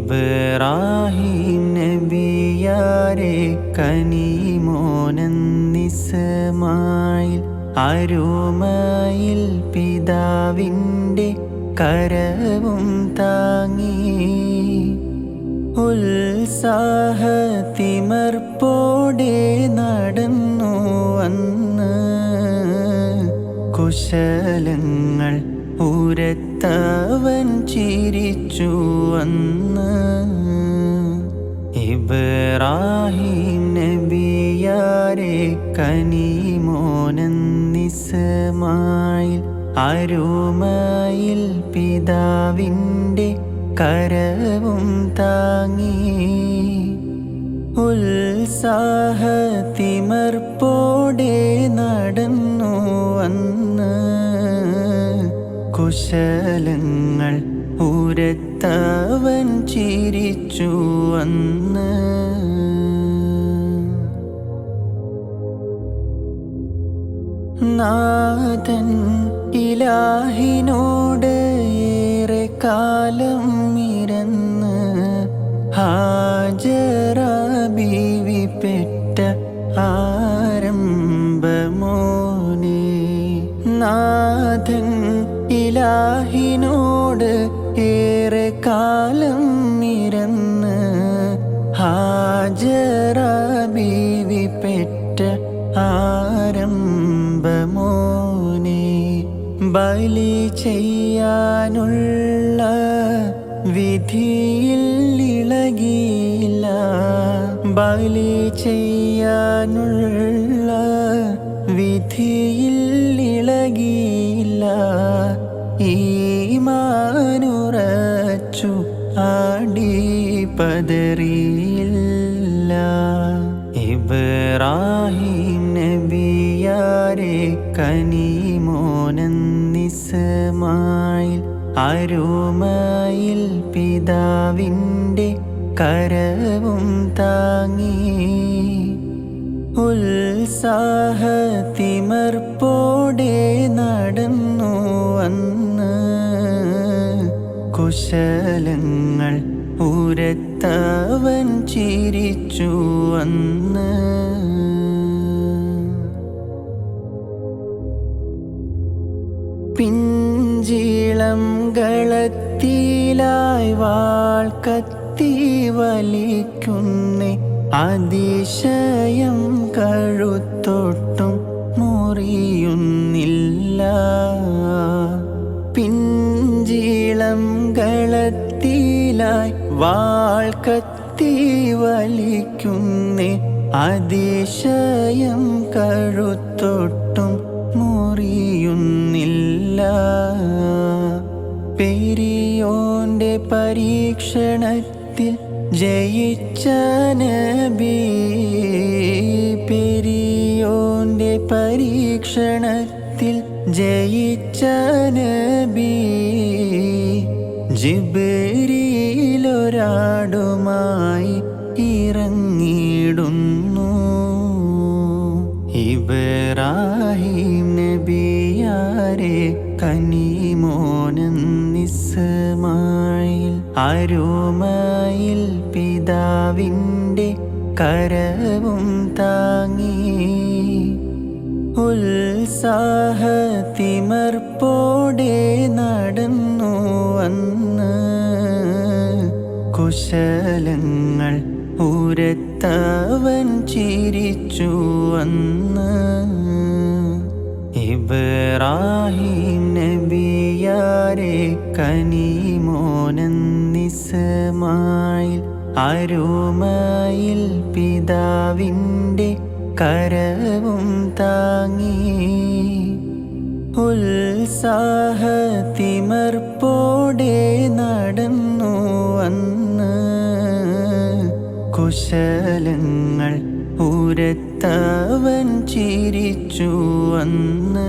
ഇബ്രാഹിം നബിയാരെ കനിമോനന്നിസമായിൽ അരുമയിൽ പിതാവിന്റെ കരവും താങ്ങി. ഉത്സാഹത്തിമർപ്പോടെ നടന്നു വന്ന് കുശലങ്ങൾ ഉരത്തവൻ ചിരിച്ചു വന്ന്. ഇബ്രാഹിം നബിയാരെ കനിമോനന്നിസമായിൽ അരുമയിൽ പിതാവിന്റെ കരവും താങ്ങി. ഉത്സാഹത്തിമർപ്പോടെ നടന്നു വന്ന്. കുശലങ്ങൾ ഉരത്തവൻ ചിരിച്ചു വന്ന്. നാഥൻ ഇലാഹിനോട് ഏറെ കാലം ഇരന്ന് ഹാജറ ബീവി പെറ്റ ഇലാഹിനോട് ഏറെ കാലം നിരന്ന് ഹാജറ ബീവി പെറ്റ ആരംഭമോനെ. ബലി ചെയ്യാനുള്ള വിധിയിൽ ഇളകിയില്ല. ബലി ചെയ്യാനുള്ള വിധിയിൽ ഇളകിയില്ല. ഈമാനുറച്ചു ആടി പതറിയില്ല. ഇബ്രാഹിം നബിയാരെ കനിമോനന്നിസമായിൽ അരുമയിൽ പിതാവിന്റെ കരവും താങ്ങി. ഉത്സാഹത്തിമർപ്പോടെ വന്ന് കുശലങ്ങൾ ഉരത്തവൻ ചിരിച്ചു വന്ന്. പിഞ്ചിളം കളത്തിലായി വാൾ കത്തി വലിക്കുന്നേ അതിശയം കഴുത്തൊട്ടും കളത്തിലായി വാൾ കത്തി വലിക്കുന്നേ അതിശയം കഴുത്തൊട്ടും മുറിയുന്നില്ല. പെരിയോന്റെ പരീക്ഷണത്തിൽ ജയിച്ച നബി പെരിയോന്റെ പരീക്ഷണത്തിൽ ജയിച്ച നബി ജിബരിയിലൊരാടുമായി ഇറങ്ങിയിടുന്നു. ഇബ്രാഹിം നബിയാരെ കനിമോനന്നിസമായിൽ അരുമയിൽ പിതാവിന്റെ കരവും താങ്ങി. ഉത്സാഹത്തിമർപ്പോടെ നടന്നു വന്ന് കുശലങ്ങൾ ഉരത്തവൻ ചിരിച്ചു വന്ന്. ഇബ്രാഹിം നബിയാരെ കനിമോനന്നിസമായിൽ അരുമയിൽ പിതാവിന്റെ കരവും താങ്ങി. ഉത്സാഹത്തിമർപ്പോടെ നടന്നു വന്ന്. കുശലങ്ങൾ ഉരത്തവൻ ചിരിച്ചു വന്ന്